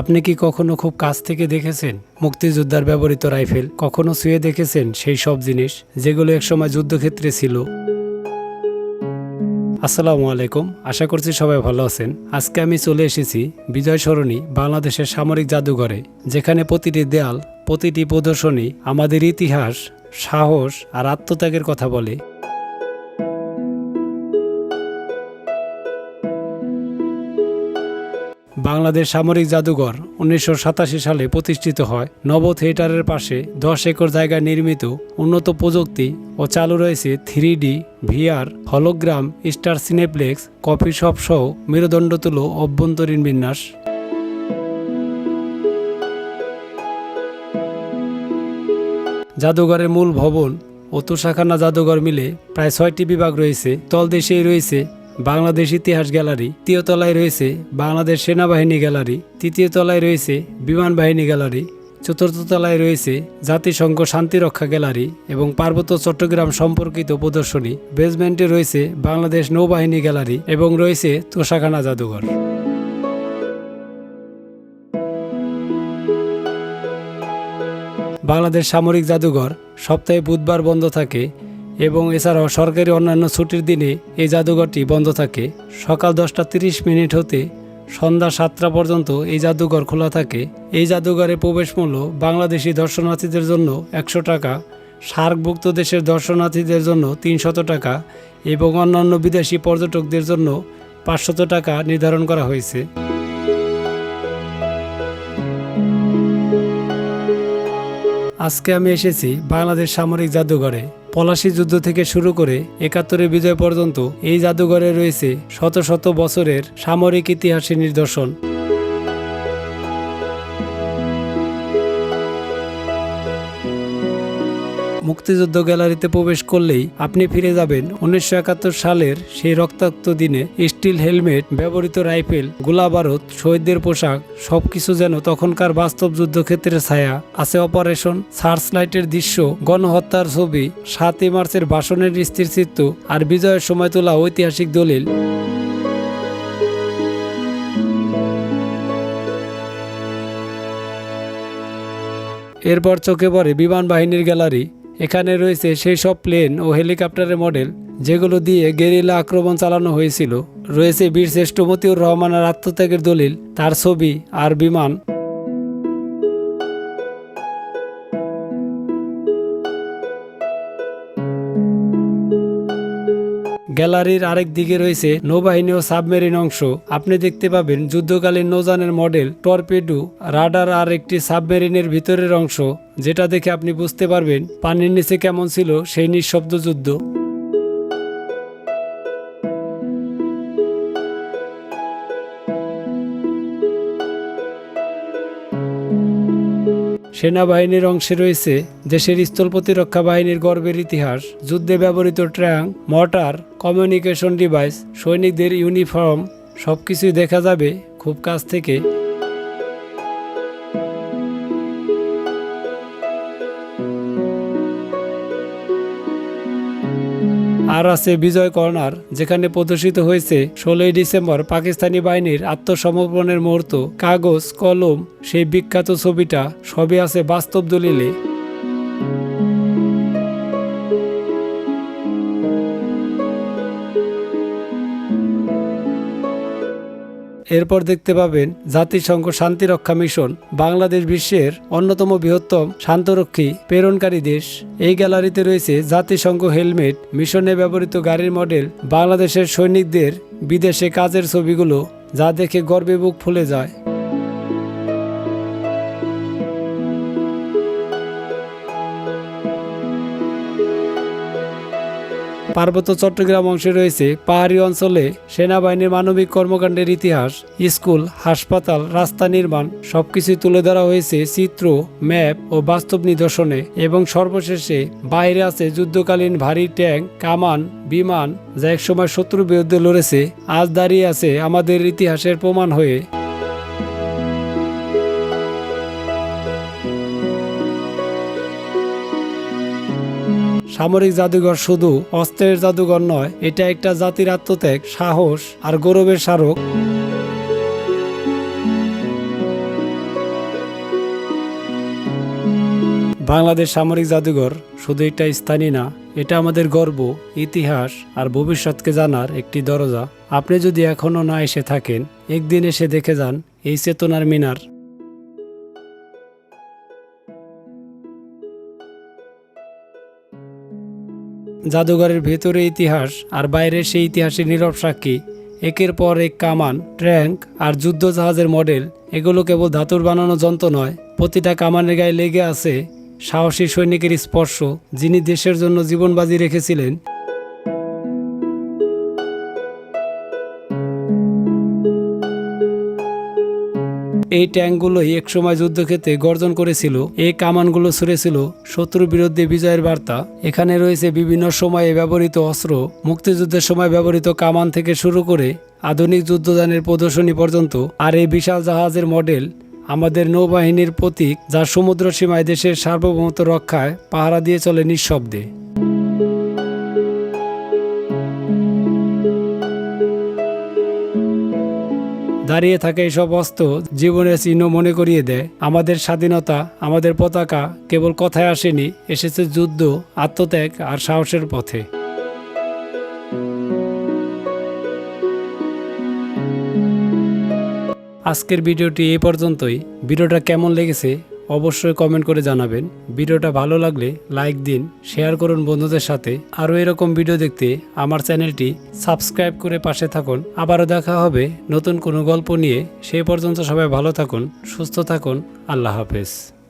আপনি কি কখনো খুব কাছ থেকে দেখেছেন? মুক্তিযোদ্ধার ব্যবহৃত রাইফেল। কখনো ছুঁয়ে দেখেছেন সেই সব জিনিস যেগুলো একসময় যুদ্ধক্ষেত্রে ছিল? আসসালামু আলাইকুম। আশা করছি সবাই ভালো আছেন। আজকে আমি চলে এসেছি বিজয় সরণি বাংলাদেশের সামরিক জাদুঘরে, যেখানে প্রতিটি দেয়াল, প্রতিটি প্রদর্শনী, আমাদের ইতিহাস, সাহস আর আত্মত্যাগের কথা বলে। বাংলাদেশ সামরিক জাদুঘর উনিশশো সাতাশি সালে প্রতিষ্ঠিত হয়। নব থিয়েটারের পাশে দশ একর জায়গায় নির্মিত উন্নত প্রযুক্তি ও চালু রয়েছে three D VR, hologram, Star Cineplex, coffee shop সহ মেরুদণ্ডতুল্য অভ্যন্তরীণ বিন্যাস। জাদুঘরের মূল ভবন ও তুষাখানা জাদুঘর মিলে প্রায় ছয়টি বিভাগ রয়েছে। তলদেশেই রয়েছে বাংলাদেশ ইতিহাস গ্যালারি, তৃতীয় তলায় রয়েছে বাংলাদেশ সেনাবাহিনী গ্যালারি, তৃতীয় তলায় রয়েছে বিমান বাহিনী গ্যালারি, চতুর্থ তলায় রয়েছে জাতিসংঘ শান্তিরক্ষা গ্যালারি এবং পার্বত্য চট্টগ্রাম সম্পর্কিত প্রদর্শনী। বেসমেন্টে রয়েছে বাংলাদেশ নৌবাহিনী গ্যালারি এবং রয়েছে তোষাখানা জাদুঘর। বাংলাদেশ সামরিক জাদুঘর সপ্তাহে বুধবার বন্ধ থাকে। এবং এছাড়াও সরকারি অন্যান্য ছুটির দিনে এই জাদুঘরটি বন্ধ থাকে। সকাল দশটা তিরিশ মিনিট হতে সন্ধ্যা সাতটা পর্যন্ত এই জাদুঘর খোলা থাকে। এই জাদুঘরে প্রবেশ মূল্য বাংলাদেশি দর্শনার্থীদের জন্য একশো টাকা, সার্কভুক্ত দেশের দর্শনার্থীদের জন্য তিনশত টাকা এবং অন্যান্য বিদেশি পর্যটকদের জন্য পাঁচশত টাকা নির্ধারণ করা হয়েছে। আজকে আমি এসেছি বাংলাদেশ সামরিক জাদুঘরে। পলাশি যুদ্ধ থেকে শুরু করে একাত্তরের বিজয় পর্যন্ত এই জাদুঘরে রয়েছে শত শত বছরের সামরিক ইতিহাসের নিদর্শন। মুক্তিযুদ্ধ গ্যালারিতে প্রবেশ করলেই আপনি ফিরে যাবেন উনিশশো একাত্তর সালের সেই রক্তাক্ত দিনে স্টিল হেলমেট, ব্যবহৃত রাইফেল, গোলাবারুদ, শহীদদের পোশাক, সবকিছু যেন তখনকার বাস্তব যুদ্ধক্ষেত্রের ছায়া। আছে অপারেশন সার্চ লাইটের দৃশ্য, গণহত্যার ছবি, সাতই মার্চের ভাষণের স্থির চিত্র আর বিজয়ের সময় তোলা ঐতিহাসিক দলিল। এরপর চোখে পড়ে বিমান বাহিনীর গ্যালারি এখানে রয়েছে সেই সব প্লেন ও হেলিকপ্টারের মডেল যেগুলো দিয়ে গেরিলা আক্রমণ চালানো হয়েছিল। রয়েছে বীর শ্রেষ্ঠ মতিউর রহমানের আত্মত্যাগের দলিল, তার ছবি আর বিমান। গ্যালারির আরেক দিকে রয়েছে নৌবাহিনী ও সাবমেরিন অংশ। আপনি দেখতে পাবেন যুদ্ধকালীন নৌজানের মডেল, টর্পেডো, রাডার আর একটি সাবমেরিনের ভিতরের অংশ, যেটা দেখে আপনি বুঝতে পারবেন পানির নিচে কেমন ছিল সেই নিঃশব্দ যুদ্ধ সেনাবাহিনীর অংশে রয়েছে দেশের স্থল প্রতিরক্ষা বাহিনীর গর্বের ইতিহাস, যুদ্ধে ব্যবহৃত ট্র্যাঙ্ক মর্টার, কমিউনিকেশন ডিভাইস, সৈনিকদের ইউনিফর্ম সব কিছুই দেখা যাবে খুব কাছ থেকে। আর আছে বিজয় কর্নার, যেখানে প্রদর্শিত হয়েছে ষোলোই ডিসেম্বর পাকিস্তানি বাহিনীর আত্মসমর্পণের মুহূর্ত, কাগজ, কলম, সেই বিখ্যাত ছবিটা, সবই আছে বাস্তব দলিলে। এরপর দেখতে পাবেন জাতিসংঘ শান্তিরক্ষা মিশন, বাংলাদেশ বিশ্বের অন্যতম বৃহত্তম শান্তরক্ষী প্রেরণকারী দেশ। এই গ্যালারিতে রয়েছে জাতিসংঘ হেলমেট, মিশনে ব্যবহৃত গাড়ির মডেল, বাংলাদেশের সৈনিকদের বিদেশে কাজের ছবিগুলো, যা দেখে গর্বে বুক ফুলে যায়। পার্বত্য চট্টগ্রাম অংশে রয়েছে পাহাড়ি অঞ্চলে সেনাবাহিনীর মানবিক কর্মকাণ্ডের ইতিহাস, স্কুল, হাসপাতাল, রাস্তা নির্মাণ সবকিছু তুলে ধরা হয়েছে চিত্র, ম্যাপ ও বাস্তব নিদর্শনে এবং সর্বশেষে বাইরে আছে যুদ্ধকালীন ভারী ট্যাঙ্ক, কামান, বিমান যা একসময় শত্রুর বিরুদ্ধে লড়েছে। আজ দাঁড়িয়ে আছে আমাদের ইতিহাসের প্রমাণ হয়ে। সামরিক জাদুঘর শুধু অস্ত্রের জাদুঘর নয়, এটা একটা জাতির আত্মত্যাগ, সাহস আর গৌরবের স্মারক। বাংলাদেশ সামরিক জাদুঘর শুধু এটা স্থানীয় না, এটা আমাদের গর্ব, ইতিহাস আর ভবিষ্যৎকে জানার একটি দরজা। আপনি যদি এখনও না এসে থাকেন, একদিন এসে দেখে যান এই চেতনার মিনার। জাদুঘরের ভেতরে ইতিহাস আর বাইরে সেই ইতিহাসের নীরব সাক্ষী। একের পর এক কামান, ট্র্যাঙ্ক আর যুদ্ধ জাহাজের মডেল। এগুলো কেবল ধাতুর বানানো যন্ত্র নয়, প্রতিটা কামানের গায়ে লেগে আছে সাহসী সৈনিকের স্পর্শ, যিনি দেশের জন্য জীবন বাজি রেখেছিলেন এই ট্যাঙ্কগুলোই একসময় যুদ্ধক্ষেত্রে গর্জন করেছিল, এই কামানগুলো ছুড়েছিল, শত্রুর বিরুদ্ধে বিজয়ের বার্তা। এখানে রয়েছে বিভিন্ন সময়ে ব্যবহৃত অস্ত্র, মুক্তিযুদ্ধের সময় ব্যবহৃত কামান থেকে শুরু করে আধুনিক যুদ্ধযানের প্রদর্শনী পর্যন্ত। আর এই বিশাল জাহাজের মডেল আমাদের নৌবাহিনীর প্রতীক, যা সমুদ্র সীমায় দেশের সার্বভৌমত্ব রক্ষায় পাহারা দিয়ে চলে নিঃশব্দে। দাঁড়িয়ে থাকে এইসব অস্ত্র জীবনের চিহ্ন মনে করিয়ে দেয়। আমাদের স্বাধীনতা, আমাদের পতাকা কেবল কথায় আসেনি, এসেছে যুদ্ধ, আত্মত্যাগ আর সাহসের পথে। আজকের ভিডিওটি এই পর্যন্তই। ভিডিওটা কেমন লেগেছে অবশ্যই কমেন্ট করে জানাবেন। ভিডিওটা ভালো লাগলে লাইক দিন, শেয়ার করুন বন্ধুদের সাথে। আরও এরকম ভিডিও দেখতে আমার চ্যানেলটি সাবস্ক্রাইব করে পাশে থাকুন। আবারও দেখা হবে নতুন কোনো গল্প নিয়ে। সেই পর্যন্ত সবাই ভালো থাকুন, সুস্থ থাকুন। আল্লাহ হাফেজ।